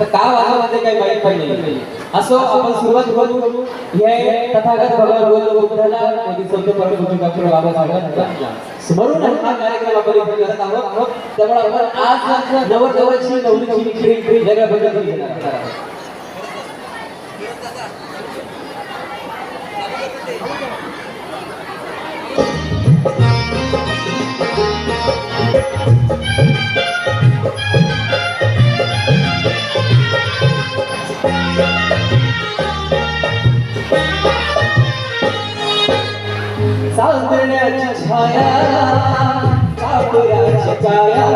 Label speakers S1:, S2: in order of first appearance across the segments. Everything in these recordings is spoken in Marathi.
S1: तर का वाचामध्ये काही वाईट पाहिजे असं आपण सुरुवात करू. हे तथागत भगवान बोल बुद्धाला. मोदी संत परम डॉक्टर बाबासाहेब स्मरून हा कार्यक्रम आपण इथे करत आहोत. त्यामुळे आपण आज नवरदेवाची नवरीची इकडे वेगळ्या पद्धतीने घेणार आहोत. चांदण्याची छाया कापराची छाया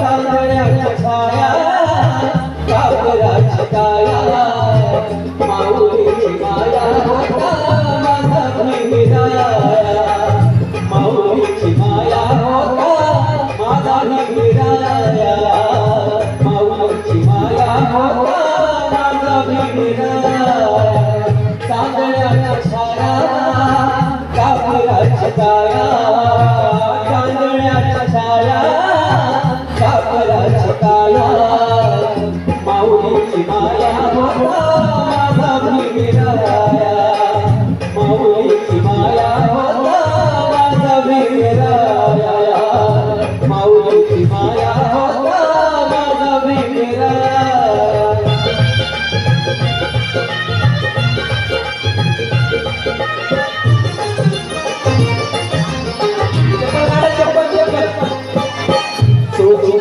S1: चांदण्याची छाया छाया माया माझा छाया चांदण्याच्या छाया कापराच्या छाया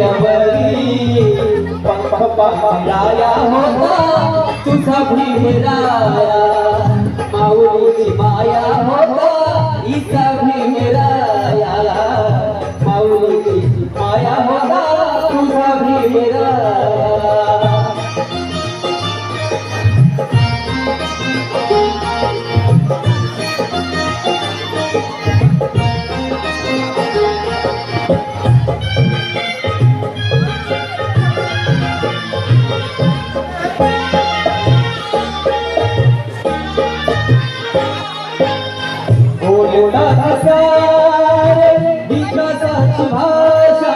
S1: पिल्यावरी पंख पाया होता तुझा भीमराया माऊलीची माया होता इचा भीमराया माऊलीची माया होता तुझा भीमराया बोलता सारे विकासाची भाषा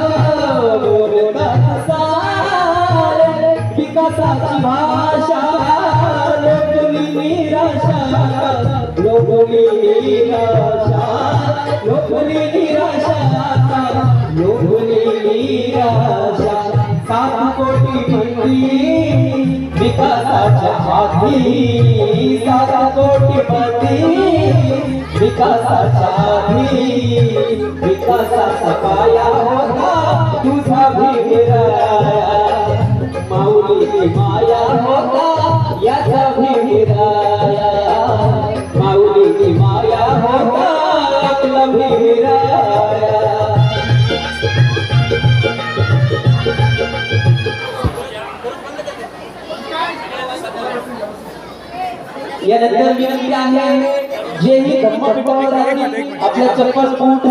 S1: बोलता सारे विकासाची भाषा लोकली निराशा लोकली निराशा लोकली निराशा लोकली निराशा सात कोटी आधी सारा कोटीपती विकासाचा विकासाच्या आधी विकासाचा पाया होता. यानंतर विनंती आहे. जेही धम्मपीठावर आपल्या चप्पल बूट